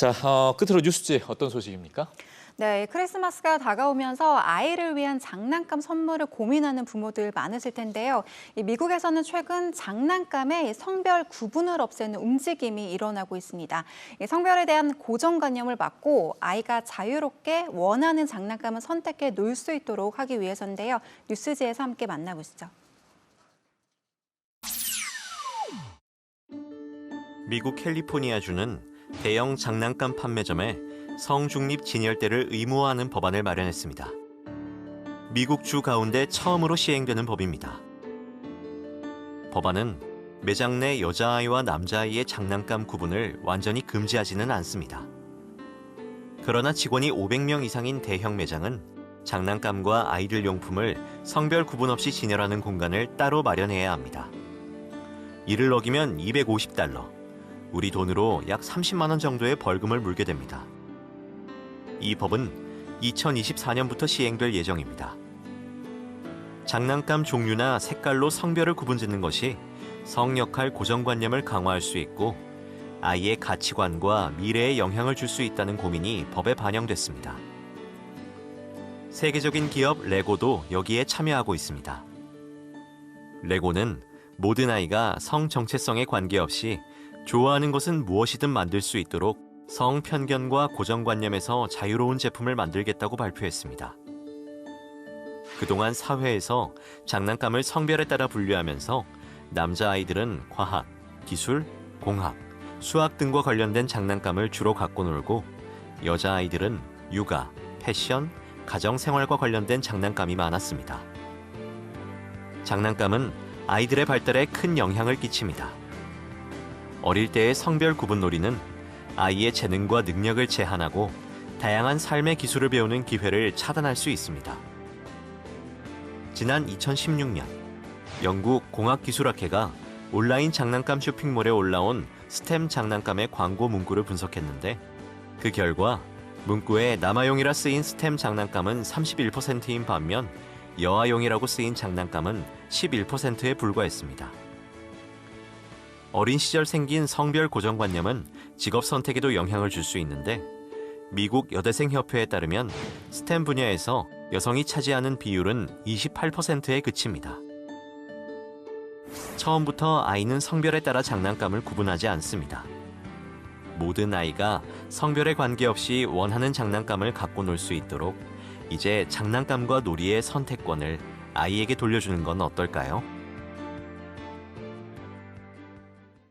자, 어, 끝으로 뉴스지 어떤 소식입니까? 네, 크리스마스가 다가오면서 아이를 위한 장난감 선물을 고민하는 부모들 많으실 텐데요. 이 미국에서는 최근 장난감의 성별 구분을 없애는 움직임이 일어나고 있습니다. 이 성별에 대한 고정관념을 막고 아이가 자유롭게 원하는 장난감을 선택해 놀 수 있도록 하기 위해서인데요. 뉴스지에서 함께 만나보시죠. 미국 캘리포니아주는 대형 장난감 판매점에 성중립 진열대를 의무화하는 법안을 마련했습니다. 미국 주 가운데 처음으로 시행되는 법입니다. 법안은 매장 내 여자아이와 남자아이의 장난감 구분을 완전히 금지하지는 않습니다. 그러나 직원이 500명 이상인 대형 매장은 장난감과 아이들 용품을 성별 구분 없이 진열하는 공간을 따로 마련해야 합니다. 이를 어기면 250달러, 우리 돈으로 약 30만 원 정도의 벌금을 물게 됩니다. 이 법은 2024년부터 시행될 예정입니다. 장난감 종류나 색깔로 성별을 구분짓는 것이 성역할 고정관념을 강화할 수 있고 아이의 가치관과 미래에 영향을 줄 수 있다는 고민이 법에 반영됐습니다. 세계적인 기업 레고도 여기에 참여하고 있습니다. 레고는 모든 아이가 성 정체성에 관계없이 좋아하는 것은 무엇이든 만들 수 있도록 성 편견과 고정관념에서 자유로운 제품을 만들겠다고 발표했습니다. 그동안 사회에서 장난감을 성별에 따라 분류하면서 남자아이들은 과학, 기술, 공학, 수학 등과 관련된 장난감을 주로 갖고 놀고 여자아이들은 육아, 패션, 가정생활과 관련된 장난감이 많았습니다. 장난감은 아이들의 발달에 큰 영향을 끼칩니다. 어릴 때의 성별 구분 놀이는 아이의 재능과 능력을 제한하고 다양한 삶의 기술을 배우는 기회를 차단할 수 있습니다. 지난 2016년 영국 공학기술학회가 온라인 장난감 쇼핑몰에 올라온 스템 장난감의 광고 문구를 분석했는데 그 결과 문구에 남아용이라 쓰인 스템 장난감은 31%인 반면 여아용이라고 쓰인 장난감은 11%에 불과했습니다. 어린 시절 생긴 성별 고정관념은 직업 선택에도 영향을 줄 수 있는데 미국 여대생 협회에 따르면 스템 분야에서 여성이 차지하는 비율은 28%에 그칩니다. 처음부터 아이는 성별에 따라 장난감을 구분하지 않습니다. 모든 아이가 성별에 관계없이 원하는 장난감을 갖고 놀 수 있도록 이제 장난감과 놀이의 선택권을 아이에게 돌려주는 건 어떨까요?